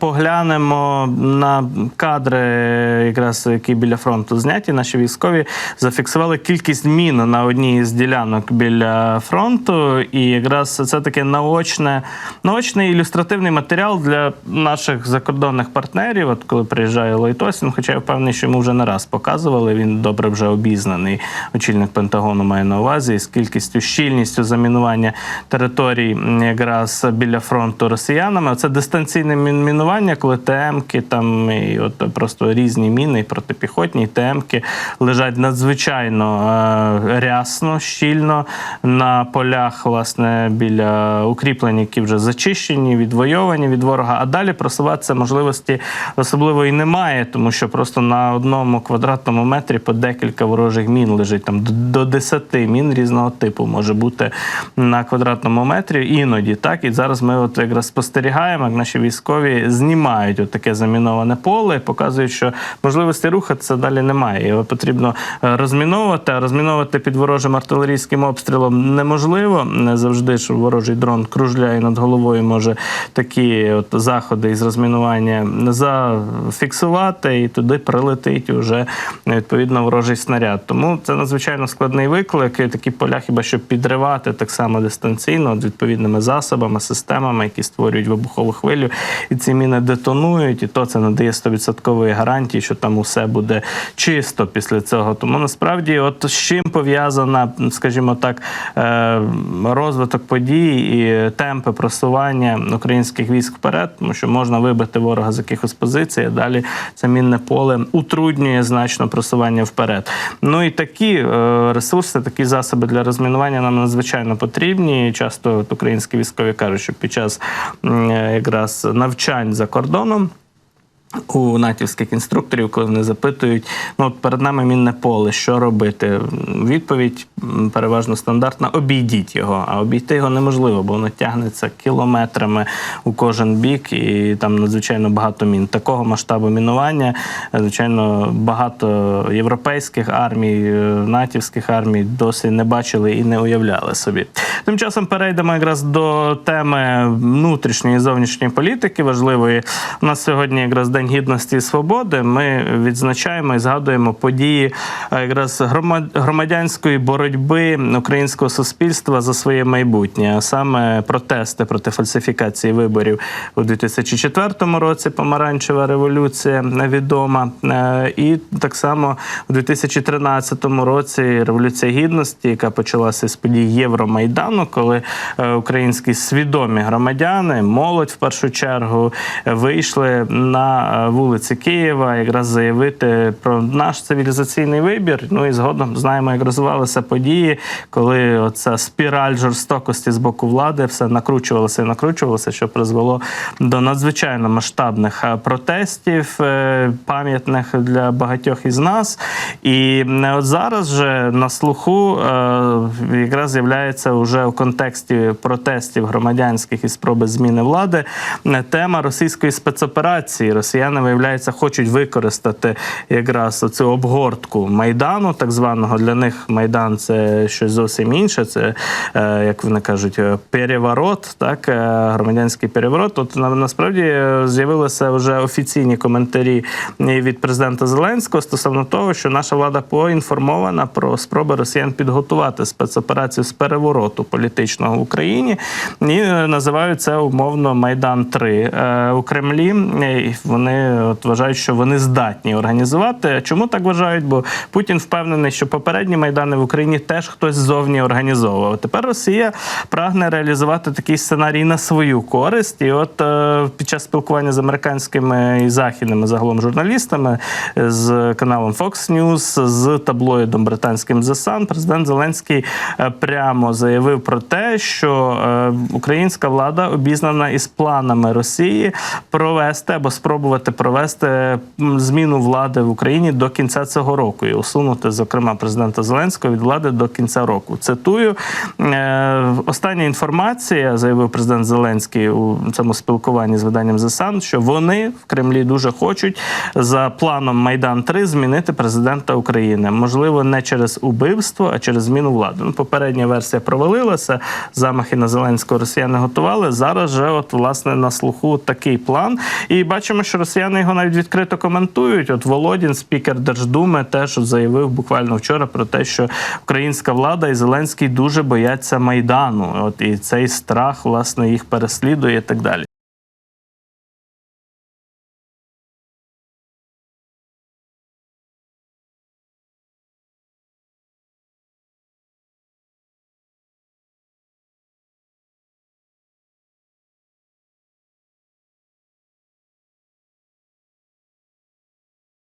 Поглянемо на кадри, якраз які біля фронту зняті. Наші військові зафіксували кількість мін на одній з ділянок біля фронту. І якраз це таке наочне, наочний ілюстративний матеріал для наших закордонних партнерів. От коли приїжджає Ллойд Остін, хоча я впевнений, що йому вже не раз показували. Він добре вже обізнаний. Очільник Пентагону має на увазі з кількістю щільністю замінування територій якраз біля фронту росіянами. Це дистанційне мін- мінування, коли ТМки там і от просто різні міни, і протипіхотні і ТМки лежать надзвичайно е, рясно, щільно на полях, власне, біля укріплень, які вже зачищені, відвойовані від ворога. А далі просуватися можливості особливо і немає, тому що просто на одному квадратному метрі по декілька ворожих мін лежить там до- до 10 мін різного типу може бути на квадратному метрі. Іноді так. І зараз ми от якраз спостерігаємо, як наші військові знімають от таке заміноване поле, показують, що можливості рухатися далі немає. Його потрібно е, розміновувати. А розміновувати під ворожим артилерійським обстрілом неможливо. Не завжди ж ворожий дрон кружляє над головою, може такі от заходи із розмінування зафіксувати, і туди прилетить уже відповідно ворожий снаряд. Тому це надзвичайно складний виклик. Такі поля хіба що підривати так само дистанційно відповідними засобами, системами, які створюють вибухову хвилю, і ці міни детонують, і то це надає 100% гарантії, що там усе буде чисто після цього. Тому насправді, от з чим пов'язана, скажімо так, е, розвиток подій і темпи просування українських військ вперед, тому що можна вибити ворога з якихось позицій, а далі це мінне поле утруднює значно просування вперед. Ну і такі е, ресурси, такі засоби для розмінування нам надзвичайно потрібні. Часто українські військові кажуть, що під час е, якраз навчань за кордоном. У натівських інструкторів, коли вони запитують, ну от перед нами мінне поле, що робити? Відповідь переважно стандартна: обійдіть його. А обійти його неможливо, бо воно тягнеться кілометрами у кожен бік, і там надзвичайно багато мін. Такого масштабу мінування, е, звичайно, багато європейських армій, е, натівських армій досі не бачили і не уявляли собі. Тим часом перейдемо якраз до теми внутрішньої і зовнішньої політики важливої. У нас сьогодні якраз День гідності і свободи. Ми відзначаємо і згадуємо події е, якраз грома- громадянської боротьби українського суспільства за своє майбутнє, а саме протести проти фальсифікації виборів у 2004 році. Помаранчева революція відома, Е, і так само у 2013 році революція гідності, яка почалася з подій Євромайдану, коли е, українські свідомі громадяни, молодь в першу чергу, вийшли на вулиці Києва, якраз заявити про наш цивілізаційний вибір. Ну і згодом знаємо, як розвивалися події, коли оця спіраль жорстокості з боку влади все накручувалося і накручувалося, що призвело до надзвичайно масштабних е, протестів, е, пам'ятних для багатьох із нас. І е, от зараз же на слуху е, якраз з'являється вже у контексті протестів громадянських і спроби зміни влади тема російської спецоперації. Росіяни, виявляється, хочуть використати якраз цю обгортку майдану, так званого для них майдан це щось зовсім інше. Це е, як вони кажуть, переворот, так е, громадянський переворот. От на, насправді е, з'явилися вже офіційні коментарі від президента Зеленського стосовно того, що наша влада поінформована про спроби росіян підготувати спецоперацію з перевороту політичного в Україні і називають це умовно Майдан 3 Е, у Кремлі. і Вони от вважають, що вони здатні організувати. Чому так вважають? Бо Путін впевнений, що попередні майдани в Україні теж хтось ззовні організовував. Тепер Росія прагне реалізувати такий сценарій на свою користь. І от е, під час спілкування з американськими і західними загалом журналістами е, з каналом Fox News, з таблоїдом британським The Sun, президент Зеленський е, прямо заявив про те, що українська влада обізнана із планами Росії провести або спробувати. Спробувати провести зміну влади в Україні до кінця цього року і усунути, зокрема, президента Зеленського від влади до кінця року. Цитую е, остання інформація, заявив президент Зеленський у цьому спілкуванні з виданням The що вони в Кремлі дуже хочуть за планом Майдан 3 змінити президента України. Можливо, не через убивство, а через зміну влади. Ну, попередня версія провалилася. Замахи на Зеленського росіяни готували. Зараз же, от власне, на слуху такий план. І бачимо, що росіяни його навіть відкрито коментують. От Володін, спікер Держдуми, теж заявив буквально вчора про те, що українська влада і Зеленський дуже бояться майдану. От і цей страх власне їх переслідує і так далі.